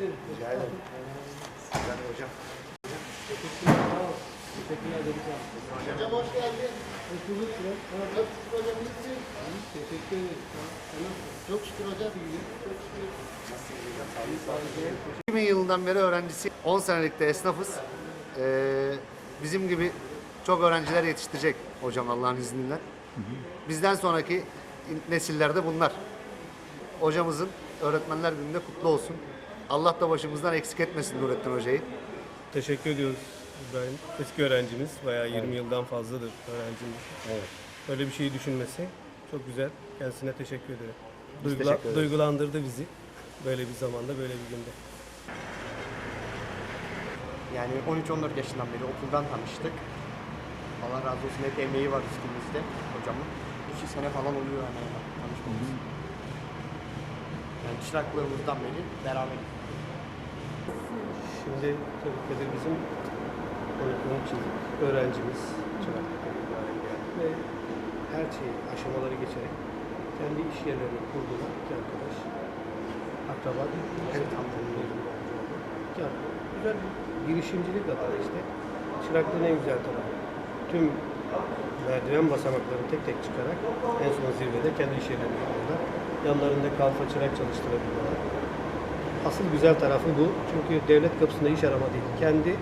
ederim. Rica ederim. Sizden de hocam. Teşekkürler. Sağ ol. Teşekkürler dedik abi. Hocam hoş geldin. Hoş bulduk. Sıra. Evet. Çok şükür hocam iyisin. Teşekkür ederim. Sağ ol. Sen nasılsın? Çok şükür hocam. Çok şükür. Sağ ol. 2000 yılından beri öğrencisi. 10 senelik de esnafız. Ee, bizim gibi çok öğrenciler yetiştirecek hocam Allah'ın izniyle. Bizden sonraki nesillerde bunlar. Hocamızın Öğretmenler Günü'nde kutlu olsun. Allah da başımızdan eksik etmesin Nurettin Hoca'yı. Teşekkür ediyoruz İbrahim. Eski öğrencimiz, bayağı 20 yıldan fazladır öğrencimiz. Evet. Böyle bir şeyi düşünmesi çok güzel. Kendisine teşekkür ederim. Biz Duygula- teşekkür ederiz. Duygulandırdı bizi. Böyle bir zamanda, böyle bir günde. Yani 13-14 yaşından beri okuldan tanıştık. Allah razı olsun hep emeği var üstümüzde hocamın. 2 sene falan oluyor hani tanışmamız. Yani çıraklığımızdan beri beraber. Şimdi tabii Kadir bizim 12 yıllık öğrencimiz. Çıraklıktan itibaren geldi ve her şeyi aşamaları geçerek kendi iş yerlerini kurdular. İki arkadaş. Akraba değil. Anladım. İki arkadaş. Güzel bir girişimcilik adına işte. Çıraklığın en güzel tarafı. Tüm merdiven basamaklarını tek tek çıkarak en son zirvede kendi iş yerlerini kuruyorlar. Yanlarında kalfa çırak çalıştırabiliyorlar. Asıl güzel tarafı bu. Çünkü devlet kapısında iş arama değil. Kendi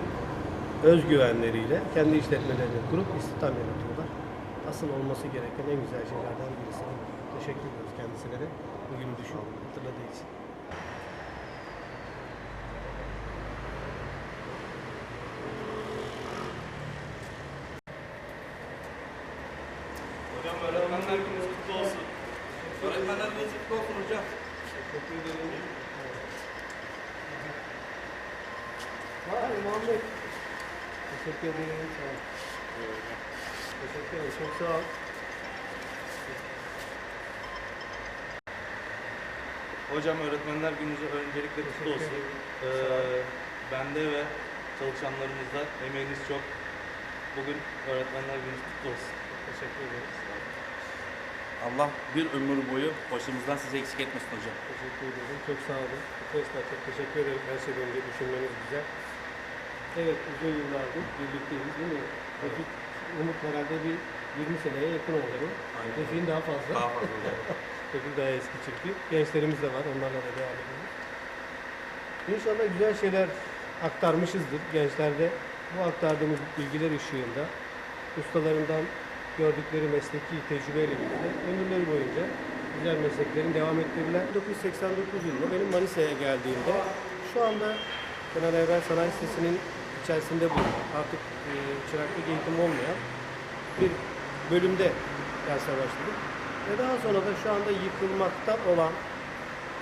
özgüvenleriyle kendi işletmelerini kurup istihdam yaratıyorlar. Asıl olması gereken en güzel şeylerden birisi. Teşekkür ediyoruz kendisine de. Bugün düşün, hatırladığı için. Hocam öğretmenler gününüz kutlu olsun. Öğretmenler gününüz kutlu olsun hocam. Teşekkür ederim. Vay Muhammed. Teşekkür ederim. Sağ ol. Teşekkür ederim. Çok sağ ol. Hocam öğretmenler gününüz öncelikle kutlu olsun. Ee, bende ve çalışanlarımızda emeğiniz çok. Bugün öğretmenler gününüz kutlu olsun. Teşekkür ederiz. Allah bir ömür boyu başımızdan sizi eksik etmesin hocam. Teşekkür ederim. Çok sağ olun. Arkadaşlar çok teşekkür ederim. Her şeyden önce düşünmeniz güzel. Evet uzun yıllardır birlikteyiz değil mi? Refik Umut herhalde bir 20 seneye yakın oldu. Aynen. Refik'in daha fazla. Daha fazla. Refik daha eski çünkü. Gençlerimiz de var. Onlarla da devam ediyoruz. İnşallah güzel şeyler aktarmışızdır gençlerde. Bu aktardığımız bilgiler ışığında ustalarından gördükleri mesleki tecrübeyle birlikte ömürleri boyunca güzel mesleklerin devam ettirirler. 1989 yılında benim Manisa'ya geldiğimde şu anda Kenan Evren Sanayi Sitesi'nin içerisinde bulunan artık e, çıraklık eğitim olmayan bir bölümde derse başladık. Ve daha sonra da şu anda yıkılmakta olan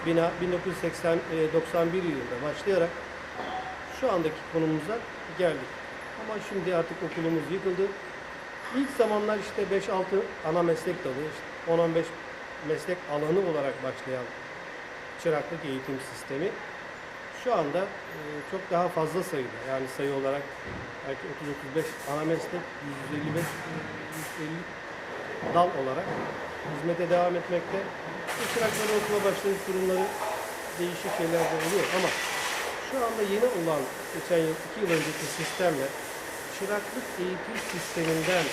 bina 1980 e, 91 yılında başlayarak şu andaki konumuza geldik. Ama şimdi artık okulumuz yıkıldı. İlk zamanlar işte 5-6 ana meslek dalı, işte 10-15 meslek alanı olarak başlayan çıraklık eğitim sistemi şu anda e, çok daha fazla sayıda yani sayı olarak belki 30-35 ana meslek, 155 150 dal olarak hizmete devam etmekte. Bu çırakların okula başlayış durumları değişik şeyler de oluyor ama şu anda yeni olan geçen yıl, iki yıl önceki sistemle çıraklık eğitim sisteminden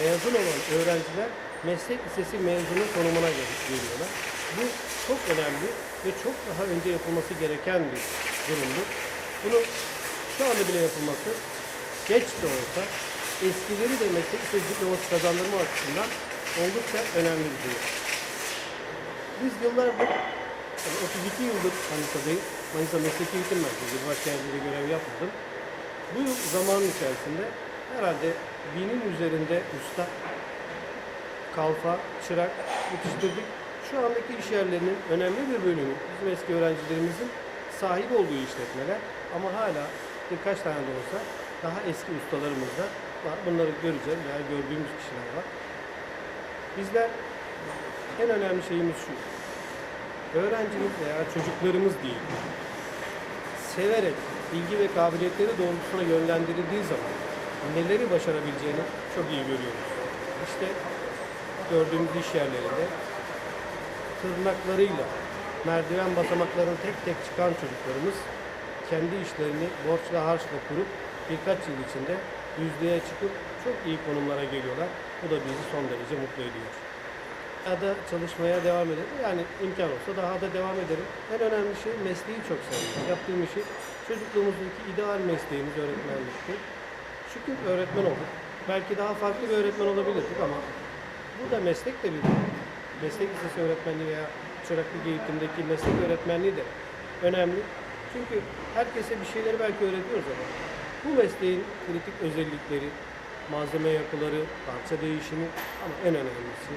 mezun olan öğrenciler meslek lisesi mezunu konumuna gel- geliyorlar. Bu çok önemli ve çok daha önce yapılması gereken bir durumdur. Bunu şu anda bile yapılması geç de olsa eskileri de meslek diploması kazandırma açısından oldukça önemli bir durum. Biz yıllardır, yani 32 yıldır Manisa'dayım. Manisa Mesleki Eğitim Merkezi başka yerlerde görev yapmadım. Bu zaman içerisinde herhalde binin üzerinde usta, kalfa, çırak yetiştirdik. Şu andaki iş yerlerinin önemli bir bölümü bizim eski öğrencilerimizin sahip olduğu işletmeler ama hala birkaç tane de olsa daha eski ustalarımız da var. Bunları göreceğiz veya gördüğümüz kişiler var. Bizler en önemli şeyimiz şu. Öğrencimiz veya çocuklarımız değil. Severek, ilgi ve kabiliyetleri doğrultusuna yönlendirildiği zaman neleri başarabileceğini çok iyi görüyoruz. İşte gördüğümüz iş yerlerinde tırnaklarıyla merdiven basamaklarını tek tek çıkan çocuklarımız kendi işlerini borç ve harçla kurup birkaç yıl içinde yüzdeye çıkıp çok iyi konumlara geliyorlar. Bu da bizi son derece mutlu ediyor. Daha da çalışmaya devam ederim. Yani imkan olsa daha da devam ederim. En önemli şey mesleği çok seviyorum. Yaptığım işi çocukluğumuzdaki ideal mesleğimiz öğretmenlikti. Şükür öğretmen olduk. Belki daha farklı bir öğretmen olabilirdik ama bu da meslek de bir meslek lisesi öğretmenliği veya çoraklık eğitimdeki meslek öğretmenliği de önemli. Çünkü herkese bir şeyleri belki öğretiyoruz ama bu mesleğin kritik özellikleri, malzeme yapıları, parça değişimi ama en önemlisi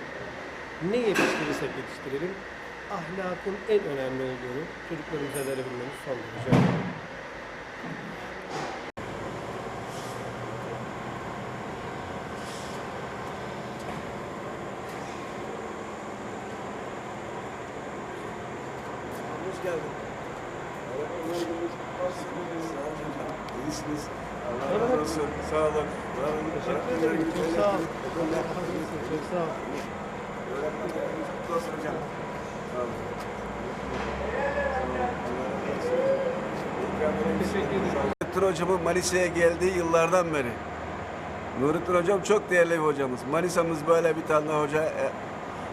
ne yetiştirirsek yetiştirelim ahlakın en önemli olduğunu çocuklarımıza verebilmemiz son derece önemli. Hoş geldin. İyisiniz. Hocam. Nurettin hocamın Manisa'ya geldiği yıllardan beri. Nurettin hocam çok değerli bir hocamız. Manisa'mız böyle bir tane hoca e,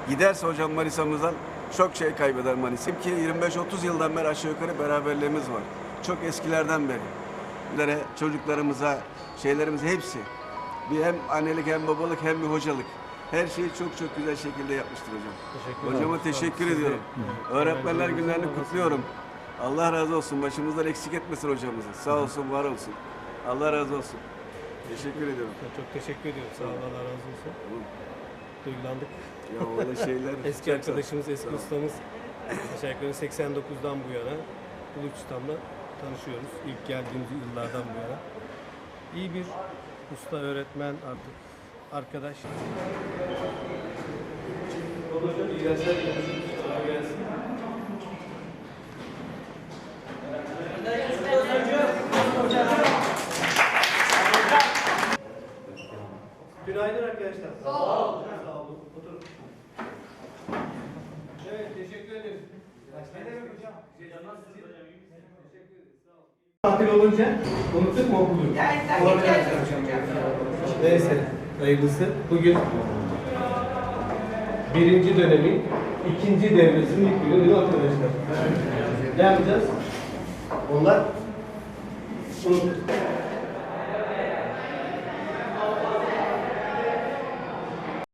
giderse hocam Manisa'mızdan çok şey kaybeder Manisa. Ki 25-30 yıldan beri aşağı yukarı beraberliğimiz var. Çok eskilerden beri. Bunlara çocuklarımıza, şeylerimize hepsi. Bir hem annelik hem babalık hem bir hocalık. Her şeyi çok çok güzel şekilde yapmıştır hocam. Teşekkür ederim. Hocama teşekkür ediyorum. Öğretmenler günlerini kutluyorum. Allah razı olsun. Başımızdan eksik etmesin hocamızı. Sağ olsun, var olsun. Allah razı olsun. Teşekkür ediyorum. Çok teşekkür ediyorum. Sağ ol. Allah razı olsun. Duygulandık. Ya öyle şeyler. Eski arkadaşımız, eski ustamız aşağı yukarı 89'dan bu yana Uluç Ustam'la tanışıyoruz. İlk geldiğimiz yıllardan bu yana. İyi bir usta, öğretmen artık arkadaş. Hocam iyi dersler Kolay gelsin. Günaydın arkadaşlar. Sağ olun. Sağ olun. Oturun. Evet, teşekkür ederim. Ne demek hocam? Tatil olunca unuttuk mu okulu? Olabilir hocam. Neyse, hayırlısı. Bugün birinci dönemin ikinci devresinin ilk günü değil mi arkadaşlar? Ne yapacağız? Onlar unuttuk.